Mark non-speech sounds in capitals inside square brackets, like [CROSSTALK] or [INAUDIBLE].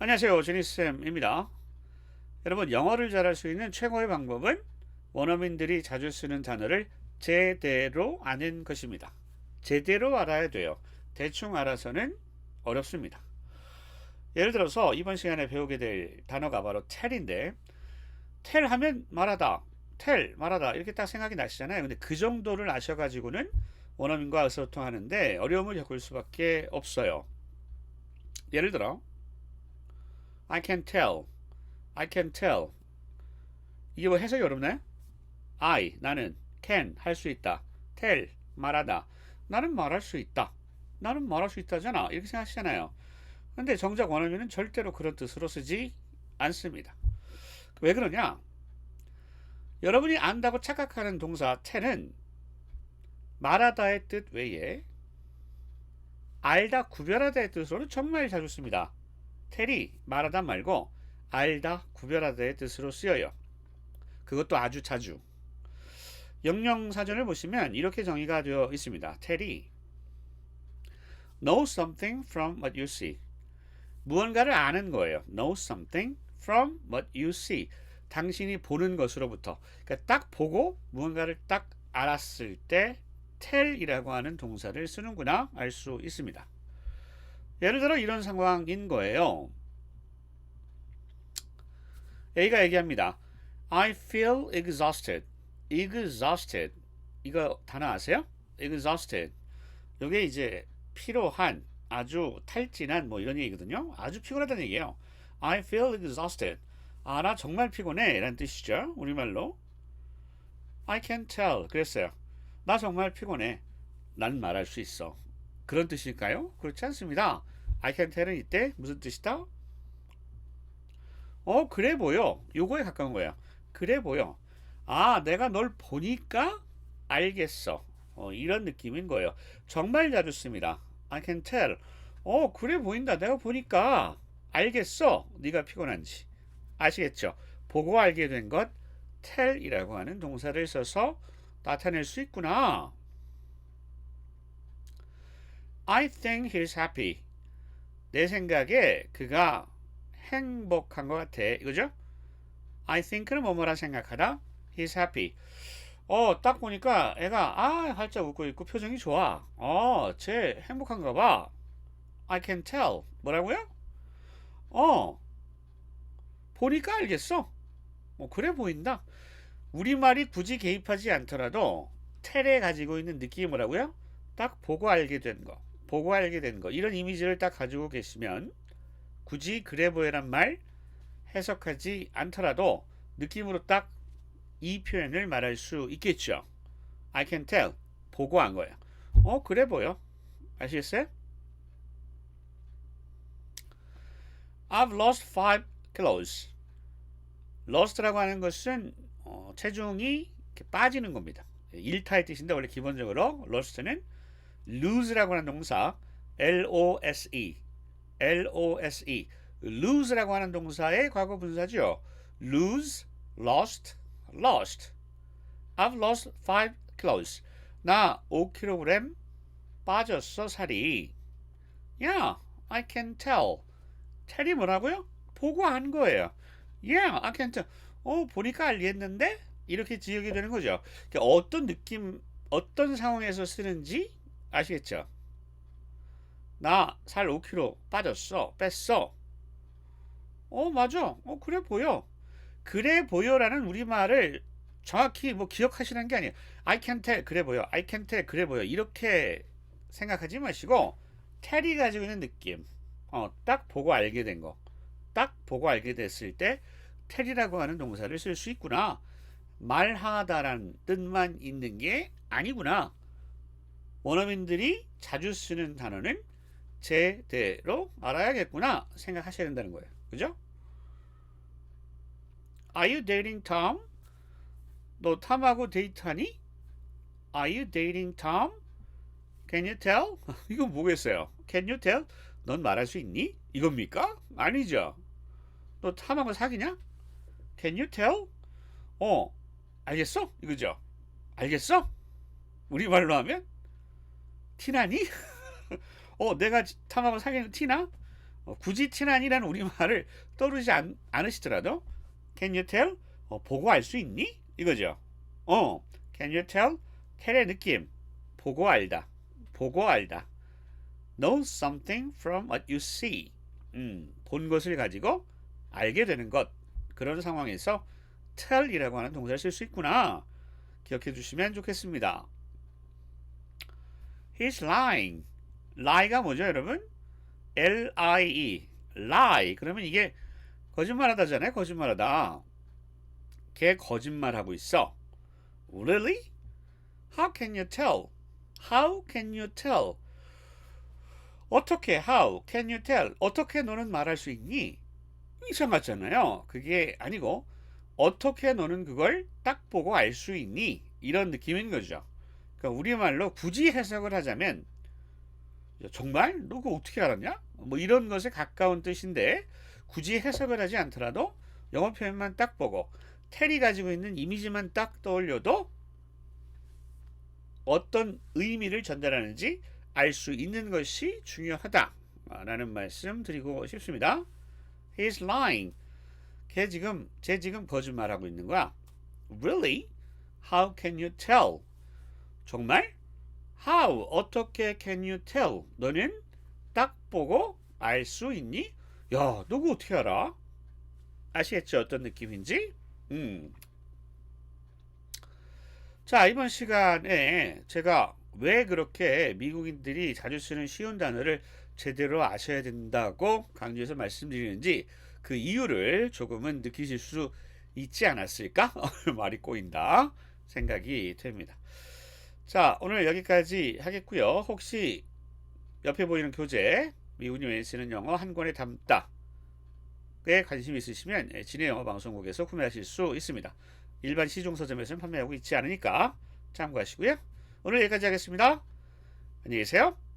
안녕하세요. 제니쌤입니다. 여러분, 영어를 잘할 수 있는 최고의 방법은 원어민들이 자주 쓰는 단어를 제대로 아는 것입니다. 제대로 알아야 돼요. 대충 알아서는 어렵습니다. 예를 들어서 이번 시간에 배우게 될 단어가 바로 tell인데 tell 하면 말하다, tell 말하다 이렇게 딱 생각이 나시잖아요. 근데 그 정도를 아셔 가지고는 원어민과 의사소통하는데 어려움을 겪을 수밖에 없어요. 예를 들어 I can tell, I can tell 이게 뭐 해석이 어렵나요? I 나는 can 할 수 있다, tell 말하다 나는 말할 수 있다, 나는 말할 수 있다잖아 이렇게 생각하시잖아요. 근데 정작 원어민은 절대로 그런 뜻으로 쓰지 않습니다. 왜 그러냐? 여러분이 안다고 착각하는 동사 tell은 말하다의 뜻 외에 알다, 구별하다의 뜻으로 정말 자주 씁니다. Tell이 말하다 말고 알다, 구별하다의 뜻으로 쓰여요. 그것도 아주 자주. 영영 사전을 보시면 이렇게 정의가 되어 있습니다. tell이 know something from what you see. 무언가를 아는 거예요. know something from what you see. 당신이 보는 것으로부터. 그러니까 딱 보고 무언가를 딱 알았을 때 tell이라고 하는 동사를 쓰는구나 알 수 있습니다. 예를 들어 이런 상황인 거예요. A가 얘기합니다. I feel exhausted. exhausted. 이거 단어 아세요? exhausted. 이게 이제 피로한, 아주 탈진한 뭐 이런 얘기거든요. 아주 피곤하다는 얘기예요. I feel exhausted. 아, 나 정말 피곤해. 라는 뜻이죠. 우리말로. I can tell. 그랬어요. 나 정말 피곤해. 난 말할 수 있어. 그런 뜻일까요? 그렇지 않습니다. I can tell은 이때 무슨 뜻이다? 어, 그래 보여. 요거에 가까운 거예요. 그래 보여. 아, 내가 널 보니까 알겠어. 어, 이런 느낌인 거예요. 정말 자주 씁니다. I can tell. 어, 그래 보인다. 내가 보니까 알겠어. 네가 피곤한지. 아시겠죠? 보고 알게 된 것 tell이라고 하는 동사를 써서 나타낼 수 있구나. I think he's happy. 내 생각에 그가 행복한 것 같아. 이거죠? I think는 뭐뭐라 생각하다. He's happy. 어, 딱 보니까 애가 아, 활짝 웃고 있고 표정이 좋아. 어, 쟤 행복한가 봐. I can tell. 뭐라고요? 어, 보니까 알겠어. 뭐 그래 보인다. 우리말이 굳이 개입하지 않더라도 텔에 가지고 있는 느낌이 뭐라고요? 딱 보고 알게 된 거. 보고 알게 된 거. 이런 이미지를 딱 가지고 계시면 굳이 그래 보여란 말 해석하지 않더라도 느낌으로 딱 이 표현을 말할 수 있겠죠. I can tell. 보고 한 거예요. 어, 그래 보여. 아시겠어요? I've lost five kilos. lost라고 하는 것은 어, 체중이 빠지는 겁니다. 일타의 뜻인데 원래 기본적으로 lost는 lose라고 하는 동사 L-O-S-E L-O-S-E lose라고 하는 동사의 과거 분사죠. lose, lost, lost. I've lost 5 kilos. 나 5kg 빠졌어 살이. Yeah, I can tell. tell이 뭐라고요? 보고 한 거예요. Yeah, I can tell. 어, 보니까 알겠는데? 이렇게 지역이 되는 거죠. 그러니까 어떤 느낌, 어떤 상황에서 쓰는지 아시겠죠? 나 살 5kg 빠졌어. 뺐어. 어, 맞아. 어, 그래 보여. 그래 보여라는 우리말을 정확히 뭐 기억하시는 게 아니에요. I can tell. 그래 보여. I can tell. 그래 보여. 이렇게 생각하지 마시고 tell이 가지고 있는 느낌. 어, 딱 보고 알게 된 거. 딱 보고 알게 됐을 때 tell이라고 하는 동사를 쓸 수 있구나. 말하다라는 뜻만 있는 게 아니구나. 원어민들이 자주 쓰는 단어는 제대로 알아야겠구나 생각하셔야 된다는 거예요. 그죠? Are you dating Tom? 너 탐하고 데이트하니? Are you dating Tom? Can you tell? [LAUGHS] 이거 뭐겠어요? Can you tell? 넌 말할 수 있니? 이겁니까? 아니죠. 너 탐하고 사귀냐? Can you tell? 어, 알겠어? 이거죠. 알겠어? 우리말로 하면 티나니? [LAUGHS] 어, 내가 탐하고 사귀는 티나? 어, 굳이 티난이라는 우리말을 떠오르지 않, 않으시더라도 Can you tell? 어, 보고 알 수 있니? 이거죠. 어, Can you tell? tell의 느낌. 보고 알다. 보고 알다. Know something from what you see. 음, 본 것을 가지고 알게 되는 것. 그런 상황에서 tell이라고 하는 동사를 쓸 수 있구나. 기억해 주시면 좋겠습니다. He's lying. lie가 뭐죠, 여러분? L-I-E. lie. 그러면 이게 거짓말하다잖아요. 거짓말하다. 걔 거짓말하고 있어. Really? How can you tell? How can you tell? 어떻게 how can you tell? 어떻게 너는 말할 수 있니? 이상하잖아요. 그게 아니고 어떻게 너는 그걸 딱 보고 알 수 있니? 이런 느낌인 거죠. 그러니까 우리말로 굳이 해석을 하자면 정말 너 그거 어떻게 알았냐? 뭐 이런 것에 가까운 뜻인데 굳이 해석을 하지 않더라도 영어 표현만 딱 보고 텔이 가지고 있는 이미지만 딱 떠올려도 어떤 의미를 전달하는지 알 수 있는 것이 중요하다라는 말씀 드리고 싶습니다. He's lying. 걔 지금 쟤 지금 거짓말하고 있는 거야. Really? How can you tell? 정말? How? 어떻게 can you tell? 너는 딱 보고 알 수 있니? 야, 너 그거 어떻게 알아? 아시겠죠? 어떤 느낌인지? 음. 자, 이번 시간에 제가 왜 그렇게 미국인들이 자주 쓰는 쉬운 단어를 제대로 아셔야 된다고 강조해서 말씀드리는지 그 이유를 조금은 느끼실 수 있지 않았을까? [LAUGHS] 말이 꼬인다 생각이 됩니다. 자, 오늘 여기까지 하겠고요. 혹시 옆에 보이는 교재 미국인 여행 쓰는 영어 한 권에 담다 에 관심 있으시면 예, 진해 영어 방송국에서 구매하실 수 있습니다. 일반 시중 서점에서는 판매하고 있지 않으니까 참고하시고요. 오늘 여기까지 하겠습니다. 안녕히 계세요.